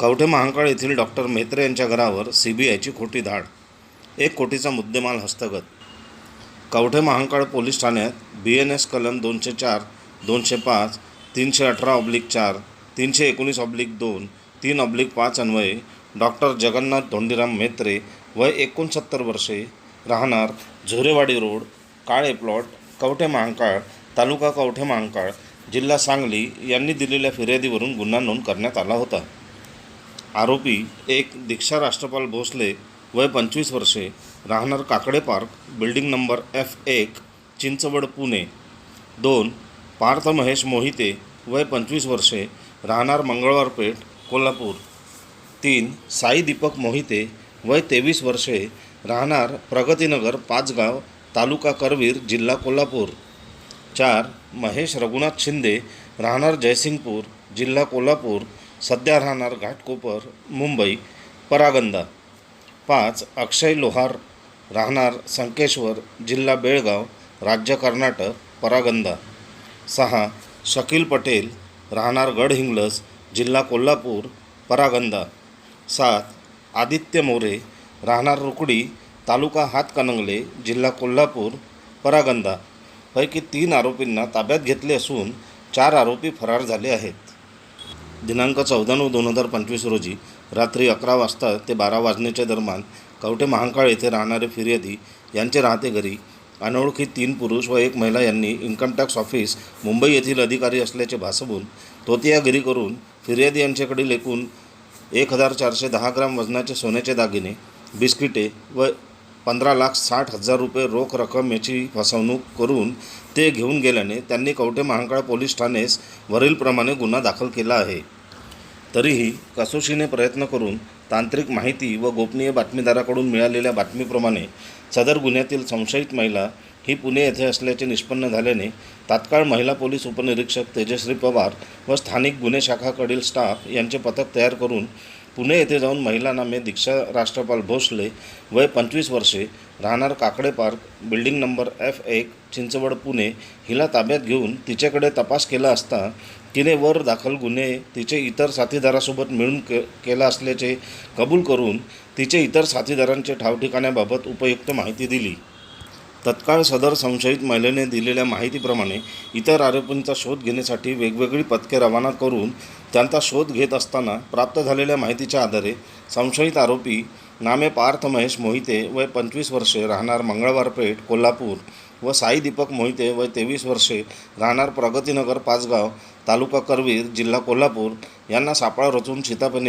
कवठे महांकाळ येथील डॉक्टर मेत्रे यांच्या घरावर सी बी आयची खोटी धाड एक कोटीचा मुद्देमाल हस्तगत. कवठे महांकाळ पोलीस ठाण्यात बी एन एस कलम दोनशे चार दोनशे पाच तीनशे अठरा ऑब्लिक चार तीनशे एकोणीस ऑब्लिक दोन तीन ऑब्लिक पाच अन्वये डॉक्टर जगन्नाथ धोंडीराम मेत्रे वय एकोणसत्तर वर्षे राहणार झोरेवाडी रोड काळे प्लॉट कवठे महांकाळ तालुका कवठे महांकाळ जिल्हा सांगली यांनी दिलेल्या फिर्यादीवरून गुन्हा नोंद करण्यात आला होता. आरोपी एक दीक्षा राष्ट्रपाल भोसले वय पंचवीस वर्षे राहणार Kakade park building number F एक चिंचवड पुणे. दोन पार्थ महेश मोहिते वय पंचवीस वर्षे राहणार मंगळवार पेठ कोल्हापूर. तीन साई दीपक मोहिते वय तेवीस वर्षे राहणार प्रगतीनगर पाचगाव तालुका करवीर जिल्हा कोल्हापूर. चार महेश रघुनाथ शिंदे राहणार जयसिंगपूर जिल्हा कोल्हापूर. सध्या राहणार घाटकोपर मुंबई परागंदा. पाच अक्षय लोहार राहणार संकेश्वर जिल्हा बेळगाव राज्य कर्नाटक परागंदा. सहा शकील पटेल राहणार गडहिंग्लज जिल्हा कोल्हापूर परागंदा. सात आदित्य मोरे राहणार रुकडी तालुका हातकणंगले जिल्हा कोल्हापूर परागंदा. पैकी तीन आरोपींना ताब्यात घेतले असून चार आरोपी फरार झाले आहेत. दिनांक चौदा नऊ दोन हजार पंचवीस रोजी रात्री अकरा वाजता ते बारा वाजण्याच्या दरम्यान कवठे महांकाळ येथे राहणारे फिर्यादी यांचे राहते घरी. अनोळखी तीन पुरुष व एक महिला यांनी इन्कम टॅक्स ऑफिस मुंबई येथील अधिकारी असल्याचे भासवून तोतियागिरी करून फिर्यादी यांच्याकडील एकूण एक हजार चारशे दहा ग्राम वजनाचे सोन्याचे दागिने बिस्किटे व पंधरा लाख साठ हजार रुपये रोख रक्कम याची फसवणूक करून ते घेऊन गेल्याने त्यांनी कवठे महांकाळ पोलीस ठाणेस वरीलप्रमाणे गुन्हा दाखल केला आहे. तरीही कसोशीने प्रयत्न करून तांत्रिक माहिती व गोपनीय बातमीदाराकडून मिळालेल्या बातमीप्रमाणे सदर गुन्ह्यातील संशयित महिला ही पुणे येथे असल्याचे निष्पन्न झाल्याने तात्काळ महिला पोलीस उपनिरीक्षक तेजश्री पवार व स्थानिक गुन्हे शाखाकडील स्टाफ यांचे पथक तयार करून पुणे येथे जाऊन महिला नामे दीक्षा राष्ट्रपाल भोसले वय पंचवीस वर्षे राहणार Kakade park building number F एक चिंचवड पुणे हिला ताब्यात घेऊन तिच्याकडे तपास केला असता तिने वर दाखल गुन्हे तिचे इतर साथीदारासोबत मिळून के केला असल्याचे कबूल करून तिचे इतर साथीदारांचे ठावठिकाण्याबाबत उपयुक्त माहिती दिली. तत्काळ सदर संशयित महिलेने दिलेल्या माहितीप्रमाणे इतर आरोपींचा शोध घेण्यासाठी वेगवेगळी पथके रवाना करून त्यांचा शोध घेत असताना प्राप्त झालेल्या माहितीच्या आधारे संशयित आरोपी नामे पार्थ महेश मोहिते वय पंचवीस वर्षे राहणार मंगळवार पेठ कोल्हापूर व साई दीपक मोहिते वय तेवीस वर्षे राहणार प्रगतीनगर पाचगाव तालुका करवीर जिल्हा कोल्हापूर यांना सापळा रचून शितापणे